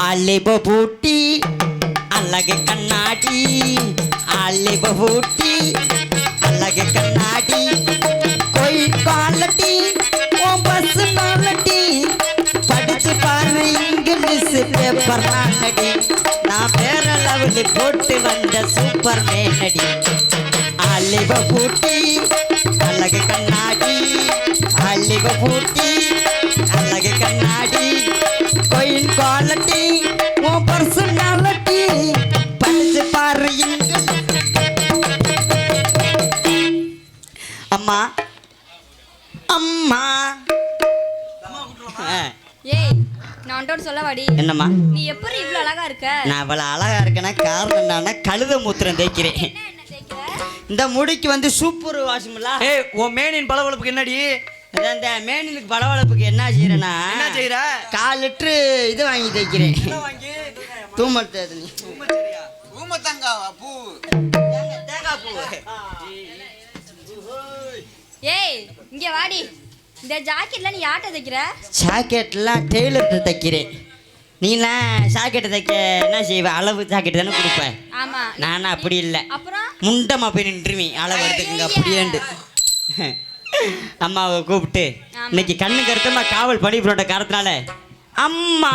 ஆலிப பூட்டி அழகு கண்ணாடி. ஆலிப பூட்டி அழகு கண்ணாடி. கோயில் குவாலிட்டி ஓ பஸ் குவாலிட்டி படிச்சு பாரு இங்கிலீஷ் பேப்பர் நானடி. நான் பேர லவ்லி போட்டு வந்த சூப்பர் மேனடி. ஆலிப பூட்டி அழகு கண்ணாடி. ஆலிப பூட்டி அம்மா. அம்மா. ஏய் நான் சொல்ல வாடி. என்னம்மா? நீ எப்படி இவ்வளவு அழகா இருக்க? நான் இவ்வளோ அழகா இருக்கேன்னா காரணம் என்னன்னா கழுத மூத்திரம் தேய்க்கிறேன். என்ன என்ன தேய்க்கிற? இந்த முடிக்கு வந்து சூப்பர் வாஷுமில்லா ஏய் உன் மேனின் பளபளப்புக்கு என்னடி? அதான் இந்த மேனிலுக்கு பளபளப்புக்கு என்ன செய்யறேன்னா என்ன செய்யற? கால் லிட்டரு இது வாங்கி தைக்கிறேன் வாங்கி? தூமல் தேதனி ஊமத்தங்காவா பூ? தேங்காய் பூ. ஏய் இங்க வாடி. இந்த ஜாக்கெட்ல நீ யார்கிட்ட தைக்கிற? ஜாக்கெட்லாம் டெய்லர்கிட்ட தைக்கிறேன். நீலாம் ஜாக்கெட்டை தைக்க என்ன செய்வ? அளவு ஜாக்கெட் தானே கொடுப்பேன் ஆமா. நானா அப்படி இல்லை. அப்புறம்? முண்டமா போய் நின்றுவேன் அளவு எடுத்துக்கங்க அப்படியேண்டு அம்மாவை கூப்பிட்டு. இன்னைக்கு கண்ணு கருத்தமா காவல் பணி போட்ட காரணத்தினால. அம்மா.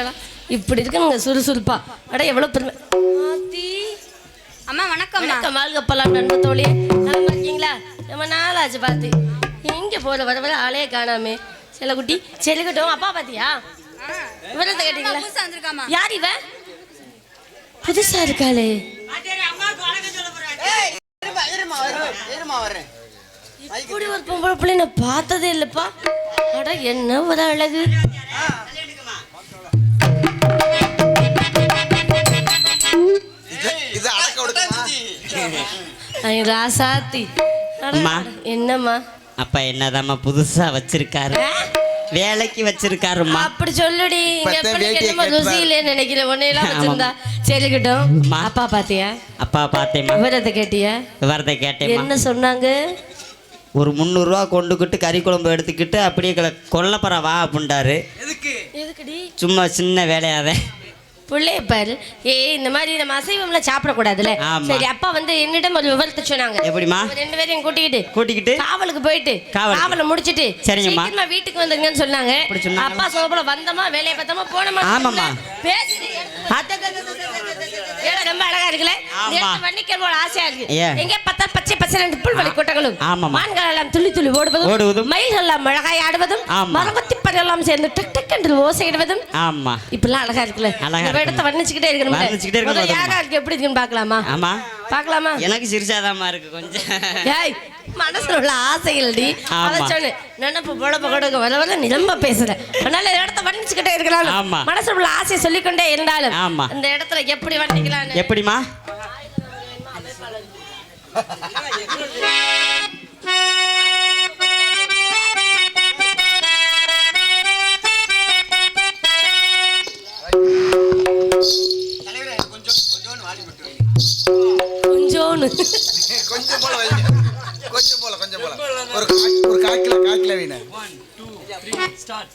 தங்கங்களா இப்படி இருக்கணுங்க சுறுசுறுப்பா. அட எவ்வளவு பெருமை. ஆத்தி. அம்மா வணக்கம்மா. வணக்கம் வாழ்க பலாம் நண்ப தோழி. நலமா இருக்கீங்களா? நம்ம நாளாச்சு பார்த்து. எங்க போற வர வர ஆளே காணாமே. செல்லக்குட்டி செல்லுக்கட்டும் அப்பா பாத்தியா விவரத்தை கேட்டீங்களா? யார் இவ புதுசா இருக்காளே. இப்படி ஒரு பொம்பளை பிள்ளை நான் பார்த்ததே இல்லப்பா. அட என்ன ஒரு அழகு. ராசாத்தி. அம்மா. என்னம்மா? அப்பா என்னதாம்மா புதுசா வச்சிருக்காரு? வேலைக்கு வச்சிருக்காருமா அப்படி சொல்லுடி. இப்பதான் எப்படிக்கு வேட்டியை என்னமோ கட்டுவார். ருசி இல்லைன்னு நினைக்கிறேன் உன்னையெல்லாம். வச்சிருந்தா. சரிக்கட்டும். அப்பா பாத்தியா? அப்பா பார்த்தேம்மா விவரத்தை கேட்டியா? விவரத்தை கேட்டேம்மா. என்ன சொன்னாங்க? ஒரு முந்நூறுரூவா கொண்டுக்கிட்டு கறி குழம்பு எடுத்துக்கிட்டு அப்படியே கொல்லப்பற வா அப்படின்ட்டாரு எதுக்கு? எதுக்குடி? சும்மா சின்ன வேலையாவே. பிள்ளைய பாரு ஏ இந்த மாதிரி நம்ம அசைவம்லாம் சாப்பிடக்கூடாதுல்ல. சரி அப்பா வந்து என்னிடம் ஒரு விவரத்தை சொன்னாங்க எப்படிம்மா அவங்க ரெண்டு பேரையும் கூட்டிக்கிட்டு கூட்டிக்கிட்டு காவலுக்கு போயிட்டு. காவலை முடிச்சிட்டு சரிங்கம்மா. வீட்டுக்கு வந்துருங்கன்னு சொன்னாங்க? அப்பா சொல்ல போல வந்தோமா வேலையை பார்த்தோமா போனோமா ஆமாம்மா. ஏடா, ரொம்ப அழகா இருக்குல்ல வண்டிக்கிற போல ஆசையா இருக்கு? எங்க பார்த்தா பச்சை பச்சை ரெண்டு புல்வெளி கூட்டங்களும். மான்கள் எல்லாம் துள்ளி துள்ளி ஓடுவதும். மயில்கள் எல்லாம் அழகாய் ஆடுவதும் ஆமா. மரவத்தி பறவைலாம் சேர்ந்து டக் டக் என்று ஓசையிடுவதும் ஆமா. இப்பெல்லாம் அழகா இருக்குல்ல. இருக்கு. இடத்த வர்ணிச்சுக்கிட்டே இருக்கணும் வர்ணிச்சுக்கிட்டே இருக்கணும் முதல்ல யாரா. இருக்கு எப்படி இருக்குன்னு பார்க்கலாமா? ஆமா. பார்க்கலாமா? எனக்கு சிரிச்சாதாம்மா இருக்கு கொஞ்சம். ஏய் மனசுல உள்ள ஆசைகள்டி. அத சொன்னேன். நினப்பு பொழப்பு கொடுக்க வர வர நிரம்ப பேசுறேன். அதனால இந்த இடத்த வர்ணிச்சுக்கிட்டே இருக்கலாம். ஆமா. மனசுல உள்ள ஆசையை சொல்லிக்கொண்டே இருந்தாலும் ஆமா. இந்த இடத்துல எப்படி வர்ணிக்கலாம் எப்படிம்மா? கொஞ்சம் போல வைங்க கொஞ்சம் போல கொஞ்சம் போல. ஒரு ஒரு காக்கில காக்கில வீண. One two three start